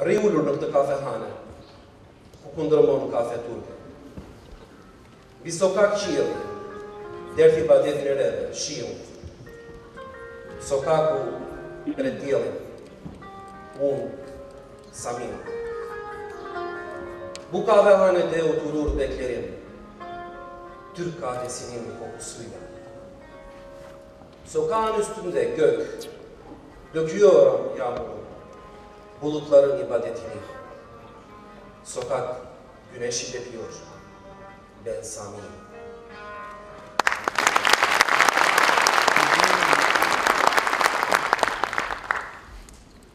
rriullur në këtë kafehane, ku kundërmon kafe turke. Mbi sokak qielli, derdhi badetin e reve, shiun. Sokaku diellin, unë, Samir. Bu kahvehanede oturur beklerim. Türk kahvesinin kokusuyla. Sokağın üstünde gök, döküyor yağmuru, bulutların ibadetini. Sokak güneşi depiyor. Ben Sami'yim.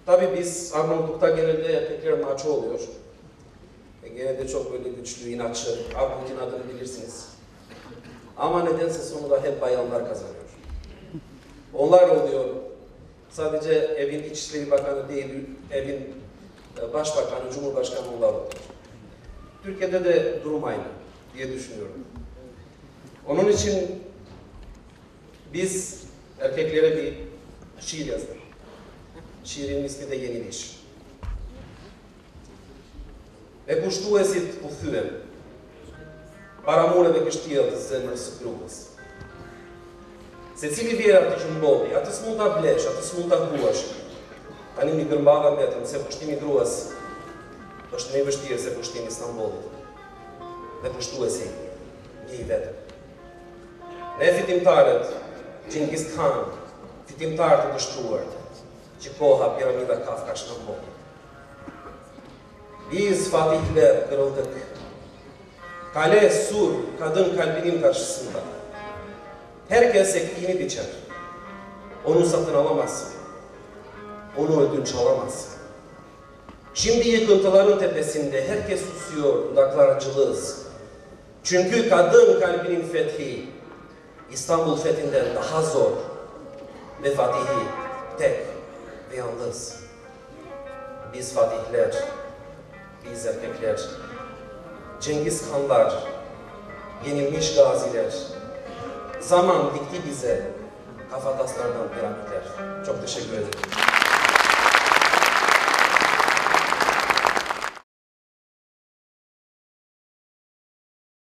Tabii biz Arnavutluk'ta genelde erkekler maçı oluyor. E, genelde çok böyle güçlü, inatçı, Arnavut'un adını bilirsiniz. Ama nedense sonunda hep bayanlar kazanıyor. Onlar oluyor. Sadece evin İçişleri Bakanı değil, evin Başbakanı, Cumhurbaşkanı oluyor. Türkiye'de de durum aynı diye düşünüyorum. Onun için biz erkeklere bir şiir yazdık. Şiirin ismi de Yeniliş. E kushtuesit u thyem, para mureve kështjellës zemrës së grupës. Se cili vjera të që mbodhi, atës mund të blesh, atës mund të gruash. Tani mi gërmbava vetëm, se pushtimi gruas është më i vështirë se pushtimi Stambollit. Dhe pushtuesi, një i vetëm. Ne fitimtarët, Gjengis Khan, fitimtarët të dështruar, që koha piramida Kafka Stambollit. Biz fatihler kırıldık. Kale sur kadın kalbinin karşısında. Herkes ektiğini biçer. Onu satın alamazsın. Onu ödünç alamazsın. Şimdi yıkıntıların tepesinde herkes susuyor, dudaklar cılız. Çünkü kadın kalbinin fethi İstanbul fethinden daha zor ve fatihi tek ve yalnız. Biz fatihler, biz erkekler, Cengiz Hanlar, yenilmiş gaziler, zaman dikti bize kafataslardan piramitler. Çok teşekkür ederim.